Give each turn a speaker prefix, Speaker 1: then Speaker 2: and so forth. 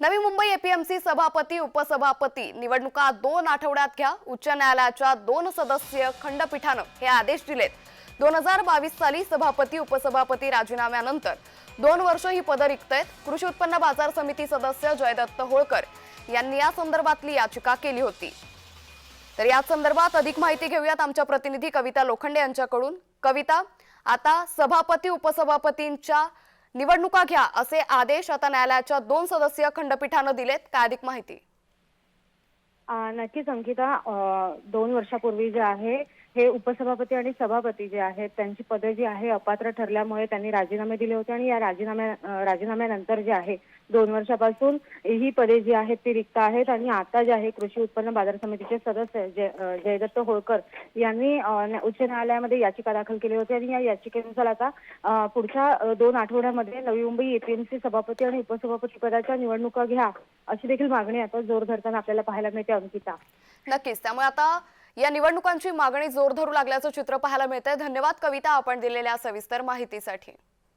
Speaker 1: Navi Mumbai APMC सभापती उपसभापती. निवडणुका दोन आठवड्यात घ्या. उच्च न्यायालयाच्या दोन सदस्यीय खंडपीठानं हे आदेश दिलेत. दोन हजार बावीस साली सभापती उपसभापती राजीनाम्यानंतर दोन वर्ष ही पदं रिक्त आहेत कृषी उत्पन्न बाजार समिती सदस्य जयदत्त होळकर यांनी या संदर्भातली याचिका केली होती. तर या संदर्भात अधिक माहिती घेऊयात आमच्या प्रतिनिधी कविता लोखंडे यांच्याकडून. कविता आता सभापती उपसभापतींच्या निवडणुका घ्या असे आदेश आता न्यायालयाच्या दोन सदस्यीय खंडपीठानं दिलेत. काय अधिक माहिती?
Speaker 2: नक्की नक्कीच अंकिता. दोन वर्षापूर्वी जे आहे हे उपसभापती आणि सभापती जे आहेत त्यांची पदं जी आहे अपात्र ठरल्यामुळे त्यांनी राजीनामे दिले होते आणि या राजीनाम्या राजीनाम्यानंतर जे आहे दोन वर्षापासून ही पदे जी आहेत ती रिक्त आहेत. आणि आता जे आहे कृषी उत्पन्न बाजार समितीचे सदस्य जयदत्त होळकर यांनी उच्च न्यायालयामध्ये याचिका दाखल केली होती. आणि या याचिकेनुसार आता पुढच्या दोन आठवड्यामध्ये नवी मुंबई एपीएमसी सभापती आणि उपसभापती पदाच्या निवडणुका घ्या अशी देखील मागणी आता जोर धरताना आपल्याला पाहायला मिळते अंकिता.
Speaker 1: नक्कीच. त्यामुळे आता या निवडणुकांची मागणी जोर धरू लागल्याचं चित्र पाहायला मिळतंय. धन्यवाद कविता आपण दिलेल्या सविस्तर माहितीसाठी.